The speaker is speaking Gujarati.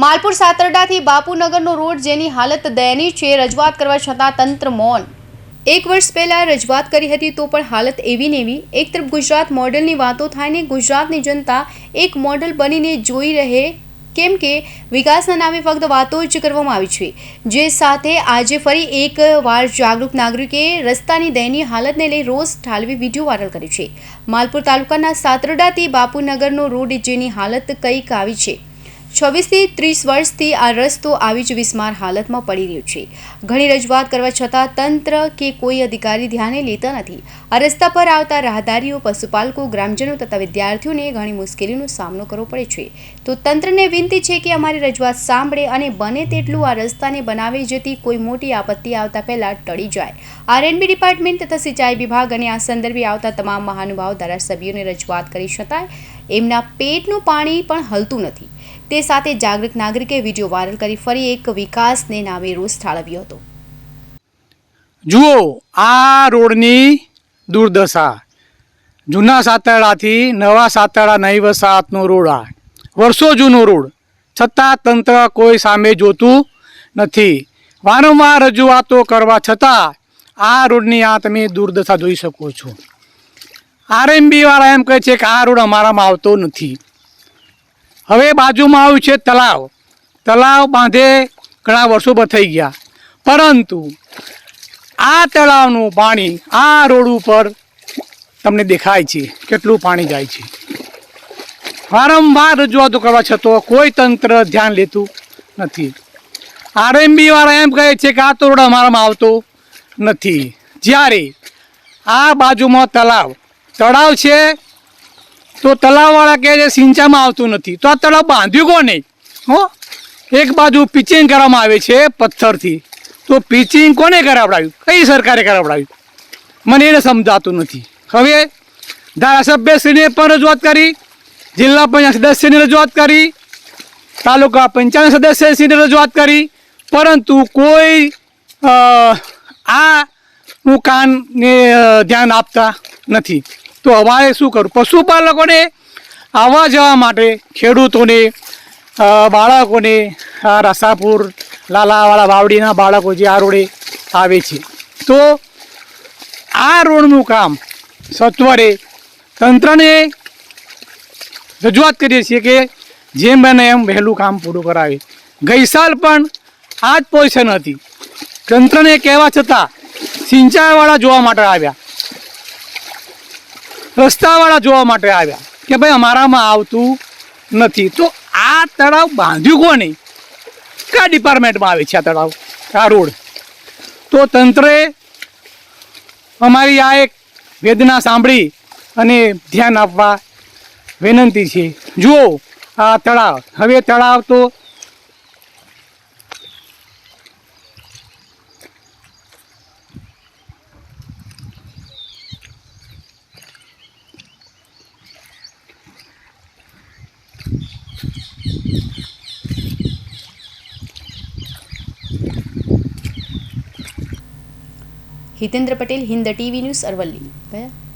માલપુર સાતરડાથી બાપુનગરનો રોડ જેની હાલત દયનીય છે, રજૂઆત કરવા છતાં તંત્ર મૌન. એક વર્ષ પહેલાં રજૂઆત કરી હતી તો પણ હાલત એવી ને એવી. એક તરફ ગુજરાત મોડલની વાતો થાય ને ગુજરાતની જનતા એક મોડલ બનીને જોઈ રહે કેમ કે વિકાસના નામે ફક્ત વાતો જ કરવામાં આવી છે. જે સાથે આજે ફરી એક વાર જાગૃત નાગરિકે રસ્તાની દયનીય હાલતને લઈ રોષ ઠાલવી વીડિયો વાયરલ કર્યો છે. માલપુર તાલુકાના સાતરડાથી બાપુનગરનો રોડ જેની હાલત કંઈક આવી છે. છવ્વીસથી ત્રીસ વર્ષથી આ રસ્તો આવી જ વિસ્માર હાલતમાં પડી રહ્યો છે. ઘણી રજૂઆત કરવા છતાં તંત્ર કે કોઈ અધિકારી ધ્યાને લેતા નથી. આ રસ્તા પર આવતા રાહદારીઓ, પશુપાલકો, ગ્રામજનો તથા વિદ્યાર્થીઓને ઘણી મુશ્કેલીનો સામનો કરવો પડે છે. તો તંત્રને વિનંતી છે કે અમારી રજૂઆત સાંભળે અને બને તેટલું આ રસ્તાને બનાવી જતી કોઈ મોટી આપત્તિ આવતા પહેલાં ટળી જાય. આરએનબી ડિપાર્ટમેન્ટ તથા સિંચાઈ વિભાગ અને આ સંદર્ભે આવતા તમામ મહાનુભાવ ધારાસભ્યોને રજૂઆત કરી છતાંય એમના પેટનું પાણી પણ હલતું નથી. તે સાથે જાગૃત નાગરિકે વીડિયો વાયરલ કરી ફરી એક વિકાસને નામે રોષ ઠાળવ્યો હતો. જુઓ, આ રોડની દુર્દશા. જૂના સાતરડાથી નવા સાતરડા નહીં વસાહતનો રોડ આ. વર્ષો જૂનો રોડ. છતાં તંત્ર કોઈ સામે જોતું નથી. વારંવાર રજૂઆતો કરવા છતાં આ રોડની આ તમે દુર્દશા જોઈ શકો છો. આરએમબી વાળા એમ કહે છે કે આ રોડ અમારામાં આવતો નથી. હવે બાજુમાં આવ્યું છે તલાવ તલાવ બાંધે ઘણા વર્ષો પર થઈ ગયા. પરંતુ આ તળાવનું પાણી, આ રોડ ઉપર તમને દેખાય છે કેટલું પાણી જાય છે. વારંવાર રજૂઆતો કરવા છતાં કોઈ તંત્ર ધ્યાન લેતું નથી. આરએમબી વાળા એમ કહે છે કે આ તો રોડ અમારામાં આવતો નથી. જ્યારે આ બાજુમાં તળાવ તળાવ છે તો તળાવવાળા કહે છે, સિંચામાં આવતું નથી. તો આ તળાવ બાંધ્યું કોને હો? એક બાજુ પિચિંગ કરવામાં આવે છે પથ્થરથી. તો પિચિંગ કોને કરાવડાવ્યું? કઈ સરકારે કરાવડાવ્યું? મને એને સમજાતું નથી. હવે ધારાસભ્યશ્રીને પણ રજૂઆત કરી, જિલ્લા પંચાયત સદસ્યની રજૂઆત કરી, તાલુકા પંચાયત સદસ્યશ્રીને રજૂઆત કરી, પરંતુ કોઈ આ નું કાનને ધ્યાન આપતા નથી. તો અમારે શું કરવું પશુપાલકોને આવવા જવા માટે ખેડૂતોને બાળકોને રસાપુર, લાલાવાળા વાવડીના બાળકો જે આ રોડે આવે છે. તો આ રોડનું કામ સત્વરે તંત્રને રજૂઆત કરીએ છીએ કે જેમ બને એમ વહેલું કામ પૂરું કરાવે. ગઈ સાલ પણ આ જ પોઝિશન હતી. તંત્રને કહેવા છતાં સિંચાઈવાળા જોવા માટે આવ્યા. રસ્તાવાળા જોવા માટે આવ્યા કે ભાઈ અમારામાં આવતું નથી. તો આ તળાવ બાંધ્યું કોને? કયા ડિપાર્ટમેન્ટમાં આવે છે આ તળાવ? આ રોડ. તો તંત્રે અમારી આ એક વેદના સાંભળી અને ધ્યાન આપવા વિનંતી છે. જુઓ આ તળાવ. હવે તળાવ તો હિતેન્દ્ર પટેલ હિન્દ ટીવી ન્યૂઝ અરવલ્લી ગયા